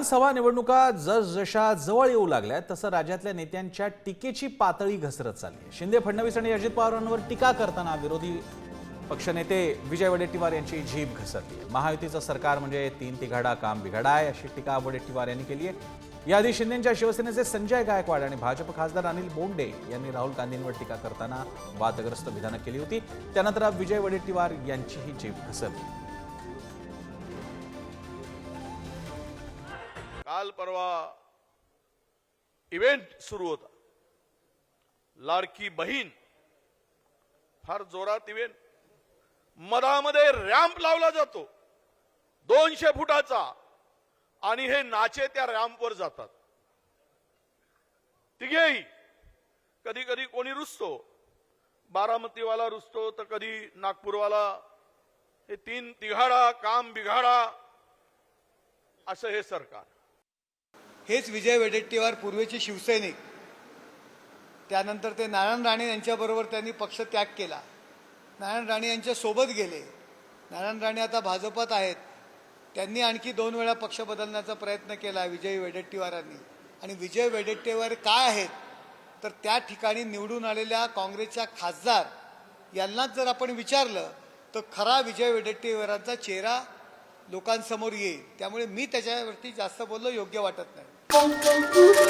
विधानसभा निवडणुका जसजशा जवळ येऊ लागल्या तसं राज्यातल्या नेत्यांच्या टीकेची पातळी घसरत चालली आहे. शिंदे फडणवीस आणि अजित पवारांवर टीका करताना विरोधी पक्षनेते विजय वडेट्टीवार यांची झीप घसरली महायुतीचं सरकार म्हणजे तीन तिघाडा काम बिघाडा आहे अशी टीका वडेट्टीवार यांनी केली आहे. याआधी शिंदेच्या शिवसेनेचे संजय गायकवाड आणि भाजप खासदार अनिल बोंडे यांनी राहुल गांधींवर टीका करताना वादग्रस्त विधानं केली होती. त्यानंतर विजय वडेट्टीवार यांचीही झीप घसरली. काल परवा इव्हेंट सुरू होता. लाडकी बहीण फार जोरात इव्हेंट मधामध्ये रॅम्प लावला जातो. दोनशे फुटाचा. आणि हे नाचे त्या रॅम्पवर जातात. तिघेही कधी कधी कोणी रुसतो. बारामतीवाला रुसतो तर कधी नागपूरवाला. हे तीन तिघाडा काम बिघाडा. असं हे सरकार. हेच विजय वडेट्टीवार पूर्वीचे शिवसैनिक. त्यानंतर ते नारायण राणे यांच्याबरोबर त्यांनी पक्ष त्याग केला. नारायण राणे यांच्या सोबत गेले. नारायण राणे आता भाजपात आहेत. त्यांनी आणखी दोन वेळा पक्ष बदलण्याचा प्रयत्न केला विजय वडेट्टीवारांनी. आणि विजय वडेट्टीवार काय आहेत तर त्या ठिकाणी निवडून आलेल्या काँग्रेसच्या खासदार यांनाच जर आपण विचारलं तर खरा विजय वडेट्टीवारांचा चेहरा लोकांसमोर येईल. त्यामुळे मी त्याच्यावरती जास्त बोललो योग्य वाटत नाही. Música